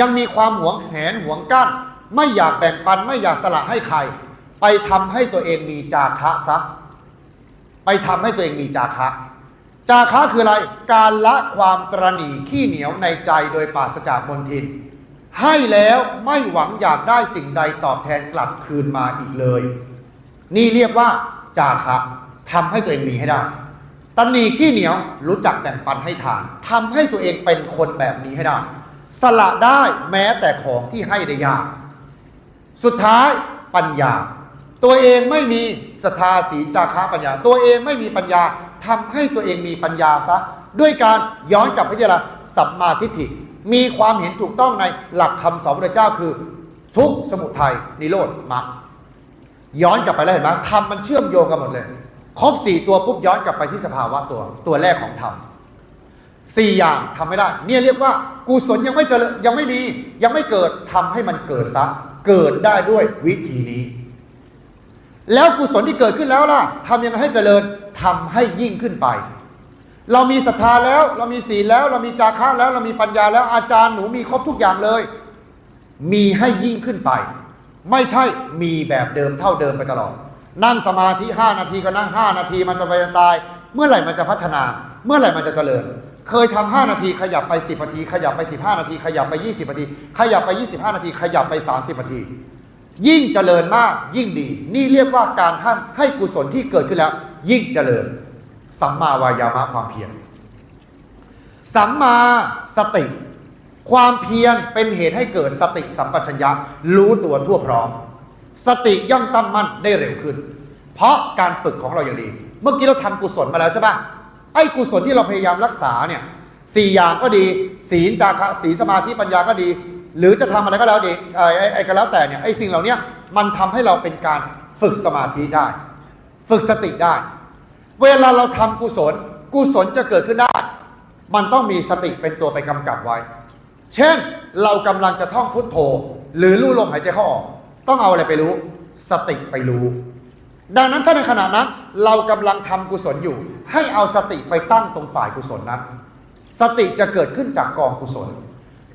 ยังมีความหวงแหนหวงกั้นไม่อยากแบ่งปันไม่อยากสละให้ใคร ไปทำให้ตัวเองมีจาคะซะไปทำให้ตัวเองมีจาคะ จาคะคืออะไร การละความตรณีขี้เหนียวในใจโดยปราศจากมนทิน ให้แล้วไม่หวังอยากได้สิ่งใดตอบแทนกลับคืนมาอีกเลย นี่เรียกว่า จาคะทำให้ตัวเองมีให้ได้ตันนีขี้เหนียวรู้จักแบ่งปันให้ทานทำให้ตัวเองเป็นคนแบบนี้ให้ได้ สละได้แม้แต่ของที่ให้ได้ยาก สุดท้ายปัญญา ตัวเองไม่มีศรัทธาสีจาคะปัญญา ตัวเองไม่มีปัญญาทำให้ตัวเองมีปัญญาซะ ด้วยการย้อนกลับไปที่อะไรสัมมาทิฏฐิ มีความเห็นถูกต้องในหลักคำสอนพระเจ้าคือ ทุกสมุทัยนิโรธมรรคย้อนกลับไปแล้วเห็นไหมธรรมมันเชื่อมโยงกันหมดเลย ครบสี่ตัวปุ๊บย้อนกลับไปที่สภาวะตัว ตัวแรกของธรรม สี่อย่างทำไม่ได้ เนี่ยเรียกว่ากุศลยังไม่เจริญยังไม่มียังไม่เกิดทำให้มันเกิดซะเกิดได้ด้วยวิธีนี้ แล้วกุศลที่เกิดขึ้นแล้วล่ะทำยังไงให้เจริญทำให้ยิ่งขึ้นไป เรามีศรัทธาแล้ว เรามีศีลแล้ว เรามีจาคะแล้ว เรามีปัญญาแล้วอาจารย์หนูมีครบทุกอย่างเลย มีให้ยิ่งขึ้นไป ไม่ใช่มีแบบเดิมเท่าเดิมไปตลอด นั่งสมาธิ5นาทีก็นั่ง5นาทีมันจะไปจนตาย เมื่อไหร่มันจะพัฒนา เมื่อไหร่มันจะเจริญ เคยทำ5นาที ขยับไป10นาที ขยับไป15นาที ขยับไป20นาที ขยับไป25นาที ขยับไป30นาที ยิ่งเจริญมากยิ่งดี นี่เรียกว่าการท่านให้กุศลที่เกิดขึ้นแล้ว ยิ่งเจริญ สัมมาวายามะความเพียรสัมมาสติ ความเพียรเป็นเหตุให้เกิดสติสัมปชัญญะรู้ตัวทั่วพร้อม สติย่อมตั้งมั่นได้เร็วขึ้น เพราะการฝึกของเราอย่างดี เมื่อกี้เราทำกุศลมาแล้วใช่ปะ ไอ้กุศลที่เราพยายามรักษาเนี่ยสี่อย่างก็ดี ศีลจาคะศีลสมาธิปัญญาก็ดี หรือจะทำอะไรก็แล้วดีไอ้ไอ้ก็แล้วแต่เนี่ยไอ้สิ่งเหล่านี้มันทำให้เราเป็นการฝึกสมาธิได้ ฝึกสติได้ เวลาเราทำกุศล กุศลจะเกิดขึ้นได้ มันต้องมีสติเป็นตัวไปกำกับไว้ เช่นเรากำลังจะท่องพุทโธ หรือรู้ลมหายใจเข้าออก ต้องเอาอะไรไปรู้ สติไปรู้ ดังนั้นถ้าในขณะนั้นเรากำลังทำกุศลอยู่ ให้เอาสติไปตั้งตรงฝ่ายกุศลนั้น สติจะเกิดขึ้นจากกองกุศล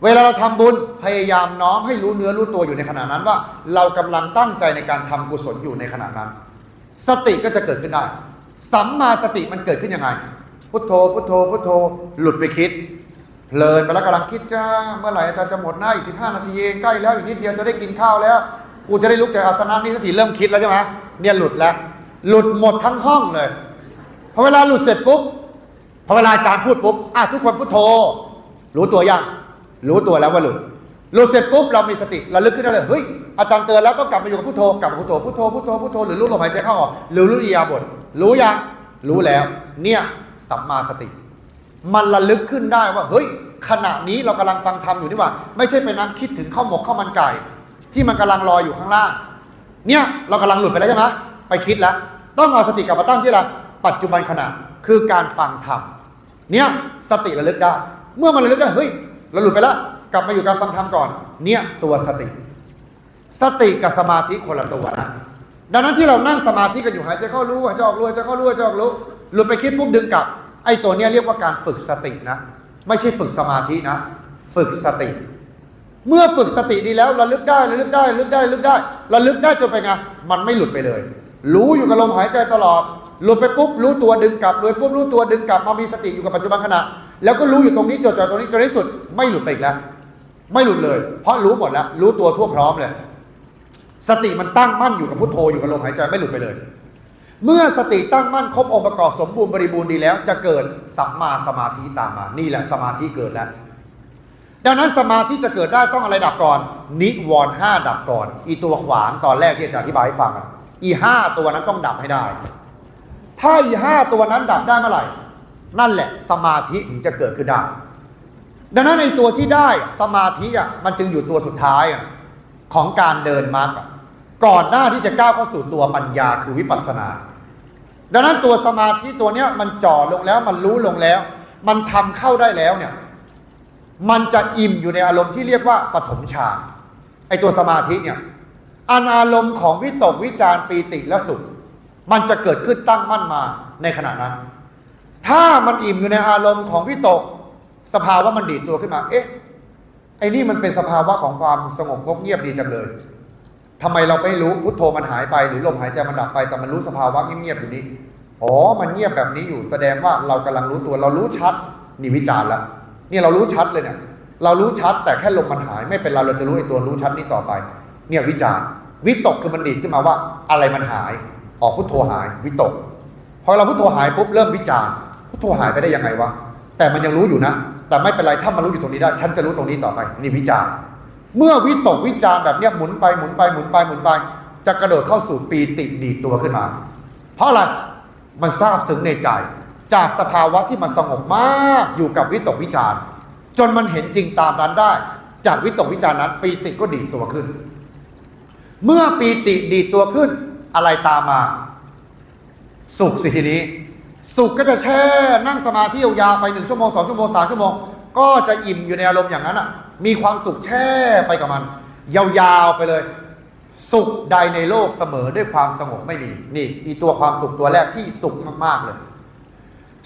เวลาเราทำบุญพยายามน้อมให้รู้เนื้อรู้ตัวอยู่ในขณะนั้นว่า เรากำลังตั้งใจในการทำกุศลอยู่ในขณะนั้น สติก็จะเกิดขึ้นได้สัมมาสติมันเกิดขึ้นยังไง พุทโธ พุทโธ พุทโธ หลุดไปคิด เพลินไปแล้วกำลังคิดจ้าเมื่อไหร่อาจารย์จะหมดหน้าอีกสิบห้านาทีเองใกล้แล้วอีกนิดเดียวจะได้กินข้าวแล้ว กูจะได้ลุกจากอาสนะนี้สักทีเริ่มคิดแล้วใช่ไหม เนี่ยหลุดแล้ว หลุดหมดทั้งห้องเลยพอเวลาหลุดเสร็จปุ๊บพอเวลาอาจารย์พูดปุ๊บอะทุกคนพุทโธ รู้ตัวยังรู้ตัวแล้วว่าหลุดหลุดเสร็จปุ๊บเรามีสติระลึกขึ้นได้เลยเฮ้ยอาจารย์เตือนแล้วต้องกลับมาอยู่กับพุทโธกลับมาพุทโธพุทโธพุทโธพุทโธหรือรู้ลมหายใจเข้าออกหรือรู้อิยาบถรู้ยังรู้แล้ว เนี่ยสัมมาสติ มันระลึกขึ้นได้ว่าเฮ้ยขณะนี้เรากำลังฟังธรรมอยู่นี่ว่า ไม่ใช่ไปนั่งคิดถึงข้าวหมกข้าวมันไก่ ที่มันกำลังลอยอยู่ข้างล่าง เนี่ยเรากำลังหลุดไปแล้วใช่ไหมไปคิดแล้ว ต้องเอาสติกลับมาตั้งที่ละปัจจุบันขณะคือการฟังธรรมเนี่ยสติระลึกได้ เมื่อมันระลึกได้เฮ้ยเราหลุดไปแล้ว กลับมาอยู่การฟังธรรมก่อน เนี่ยตัวสติ สติกับสมาธิคนละตัวนะดังนั้นที่เรานั่งสมาธิกันอยู่หายใจเข้ารู้หายใจออกรู้หายใจเข้ารู้หายใจออกรู้หลุดไปคิดปุ๊บดึงกลับไอ้ตัวเนี้ยเรียกว่าการฝึกสตินะ ไม่ใช่ฝึกสมาธินะ ฝึกสติ เมื่อฝึกสติดีแล้วระลึกได้ระลึกได้ระลึกได้ระลึกได้ระลึกได้จนไปไงมันไม่หลุดไปเลย รู้อยู่กับลมหายใจตลอดหลุดไปปุ๊บรู้ตัวดึงกลับหลุดปุ๊บรู้ตัวดึงกลับมามีสติอยู่กับปัจจุบันขณะ แล้วก็รู้อยู่ตรงนี้จดจ่อตรงนี้จนที่สุด ไม่หลุดไปอีกแล้ว ไม่หลุดเลย เพราะรู้หมดแล้ว รู้ตัวทั่วพร้อมเลย สติมันตั้งมั่นอยู่กับพุทโธอยู่กับลมหายใจไม่หลุดไปเลย เมื่อสติตั้งมั่นครบองค์ประกอบสมบูรณ์บริบูรณ์ดีแล้ว จะเกิดสัมมาสมาธิตามมา นี่แหละสมาธิเกิดแล้ว ดังนั้นสมาธิจะเกิดได้ต้องอะไรดับก่อน นิวรณ์ห้าดับก่อน อีตัวขวางตอนแรกที่อาจารย์อธิบายให้ฟังอะอีห้าตัวนั้นต้องดับให้ได้ ถ้าอีห้าตัวนั้นดับได้เมื่อไหร่ นั่นแหละสมาธิถึงจะเกิดขึ้นได้ ดังนั้นในตัวที่ได้สมาธิอะมันจึงอยู่ตัวสุดท้ายของการเดินมรรคก่อนหน้าที่จะก้าวเข้าสู่ตัวปัญญาคือวิปัสสนา ดังนั้นตัวสมาธิตัวเนี้ยมันจ่อลงแล้วมันรู้ลงแล้ว มันทำเข้าได้แล้วเนี่ย มันจะอิ่มอยู่ในอารมณ์ที่เรียกว่าปฐมฌานไอตัวสมาธิเนี่ยอันอารมณ์ของวิตกวิจารปีติและสุข มันจะเกิดขึ้นตั้งมั่นมาในขณะนั้น ถ้ามันอิ่มอยู่ในอารมณ์ของวิตก สภาวะมันดีดตัวขึ้นมา เอ๊ะไอ้นี่มันเป็นสภาวะของความสงบงบเงียบดีจังเลยทำไมเราไม่รู้พุทโธมันหายไปหรือลมหายใจมันดับไปแต่มันรู้สภาวะเงียบๆอยู่นี้อ๋อมันเงียบแบบนี้อยู่แสดงว่าเรากำลังรู้ตัวเรารู้ชัดนี่วิจารณ์แล้ว เนี่ยเรารู้ชัดเลยเนี่ย เรารู้ชัดแต่แค่ลมมันหายไม่เป็นไรเราจะรู้ไอ้ตัวรู้ชัดนี้ต่อไป เนี่ยวิจารวิตกคือมันดีดขึ้นมาว่า อะไรมันหาย ออกพุทโธหาย วิตกพอเราพุทโธหายปุ๊บเริ่มวิจารพุทโธหายไปได้ยังไงวะแต่มันยังรู้อยู่นะ แต่ไม่เป็นไรถ้ามันรู้อยู่ตรงนี้ได้ ฉันจะรู้ตรงนี้ต่อไปนี่วิจารเมื่อวิตกวิจารแบบเนี้ยหมุนไปหมุนไปหมุนไปหมุนไปจะกระโดดเข้าสู่ปีติดีตัวขึ้นมา เพราะอะไรมันทราบซึ้งในใจ จากสภาวะที่มันสงบมากอยู่กับวิตกวิจารณ์จนมันเห็นจริงตามนั้นได้ จากวิตกวิจารณ์นั้น ปีติก็ดีตัวขึ้น เมื่อปีติดีตัวขึ้น อะไรตามมา สุขสิทีนี้ สุขก็จะแช่นั่งสมาธิยาวๆไปหนึ่งชั่วโมงสองชั่วโมงสามชั่วโมงก็จะอิ่มอยู่ในอารมณ์อย่างนั้นอะ มีความสุขแช่ไปกับมัน ยาวๆไปเลย สุขใดในโลกเสมอด้วยความสงบไม่มีนี่ อีตัวความสุขตัวแรกที่สุขมากๆเลย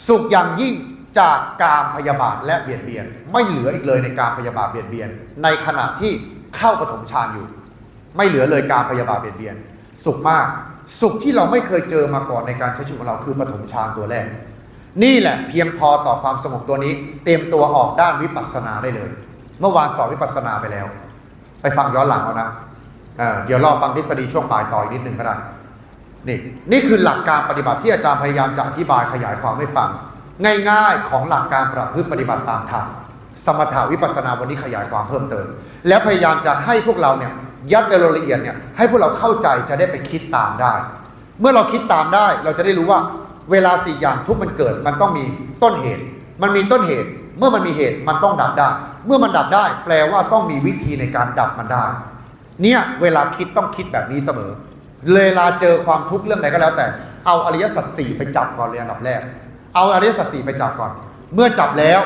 สุขอย่างยิ่งจากการพยาบาทและเบียดเบียน ไม่เหลืออีกเลยในการพยาบาทเบียดเบียน ในขณะที่เข้าปฐมฌานอยู่ ไม่เหลือเลยการพยาบาทเบียดเบียน สุขมาก สุขที่เราไม่เคยเจอมาก่อนในการใช้ชีวิตของเราคือปฐมฌานตัวแรก นี่แหละเพียงพอต่อความสงบตัวนี้ เตรียมตัวออกด้านวิปัสสนาได้เลย เมื่อวานสอนวิปัสสนาไปแล้ว ไปฟังย้อนหลังเอานะเเดี๋ยวรอฟังทฤษฎีช่วงปลายต่ออีกนิดนึงก็ได้ นี่นี่คือหลักการปฏิบัติที่อาจารย์พยายามจะอธิบายขยายความให้ฟัง ง่ายๆของหลักการประพฤติปฏิบัติตามธรรมสมถาวิปัสสนาวันนี้ขยายความเพิ่มเติม แล้วพยายามจะให้พวกเราเนี่ยยัดในรายละเอียดเนี่ยให้พวกเราเข้าใจจะได้ไปคิดตามได้ เมื่อเราคิดตามได้เราจะได้รู้ว่าเวลาสี่อย่างทุกมันเกิด มันต้องมีต้นเหตุ มันมีต้นเหตุ เมื่อมันมีเหตุมันต้องดับได้ เมื่อมันดับได้ แปลว่าต้องมีวิธีในการดับมันได้ เนี่ยเวลาคิดต้องคิดแบบนี้เสมอ เวลาเจอความทุกข์เรื่องใดก็แล้วแต่ เอาอริยสัจสี่ไปจับก่อนเลยอันดับแรก เอาอริยสัจสี่ไปจับก่อน เมื่อจับแล้ว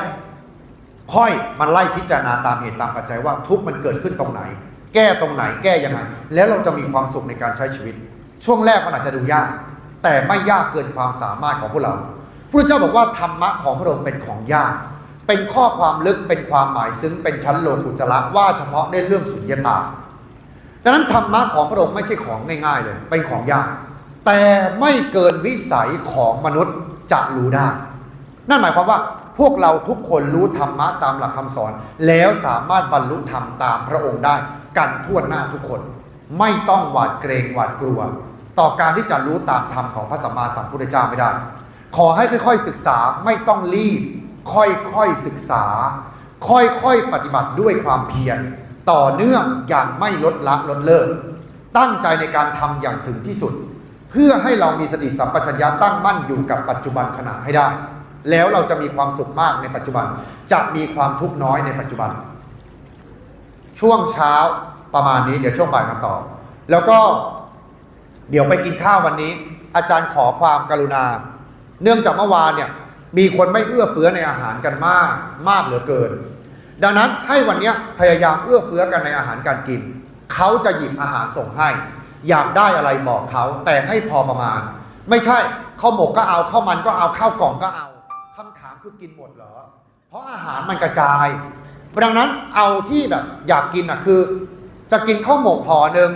ค่อยมันไล่พิจารณาตามเหตุตามปัจจัยว่าทุกข์มันเกิดขึ้นตรงไหน แก้ตรงไหนแก้ยังไงแล้วเราจะมีความสุขในการใช้ชีวิต ช่วงแรกมันอาจจะดูยาก แต่ไม่ยากเกินความสามารถของพวกเราพระเจ้าบอกว่าธรรมะของพระองค์เป็นของยากเป็นข้อความลึกเป็นความหมายซึ้งเป็นชั้นโลกุตละว่าเฉพาะในเรื่องสุญญตา ดังนั้นธรรมะของพระองค์ไม่ใช่ของง่ายๆเลย เป็นของยาก แต่ไม่เกินวิสัยของมนุษย์จะรู้ได้ นั่นหมายความว่าพวกเราทุกคนรู้ธรรมะตามหลักคำสอน แล้วสามารถบรรลุธรรมตามพระองค์ได้ กันทั่วหน้าทุกคน ไม่ต้องหวาดเกรงหวาดกลัว ต่อการที่จะรู้ตามธรรมของพระสัมมาสัมพุทธเจ้าไม่ได้ ขอให้ค่อย ๆศึกษาไม่ต้องรีบ ค่อยๆศึกษา ค่อยๆปฏิบัติด้วยความเพียร ต่อเนื่องอย่างไม่ลดละลดเลิก ตั้งใจในการทำอย่างถึงที่สุด เพื่อให้เรามีสติสัมปชัญญะตั้งมั่นอยู่กับปัจจุบันขณะให้ได้ แล้วเราจะมีความสุขมากในปัจจุบัน จะมีความทุกข์น้อยในปัจจุบัน ช่วงเช้าประมาณนี้เดี๋ยวช่วงบ่ายมาต่อ แล้วก็เดี๋ยวไปกินข้าววันนี้ อาจารย์ขอความกรุณา เนื่องจากเมื่อวานเนี่ยมีคนไม่เอื้อเฟื้อในอาหารกันมาก มากเหลือเกิน ดังนั้นให้วันนี้พยายามเอื้อเฟื้อกันในอาหารการกิน เขาจะหยิบอาหารส่งให้ อยากได้อะไรบอกเขา แต่ให้พอประมาณ ไม่ใช่ข้าวหมกก็เอาข้าวมันก็เอาข้าวกล่องก็เอาคำถามคือกินหมดเหรอ เพราะอาหารมันกระจายดังนั้นเอาที่แบบอยากกินอะคือ จะกินข้าวหมกห่อหนึ่ง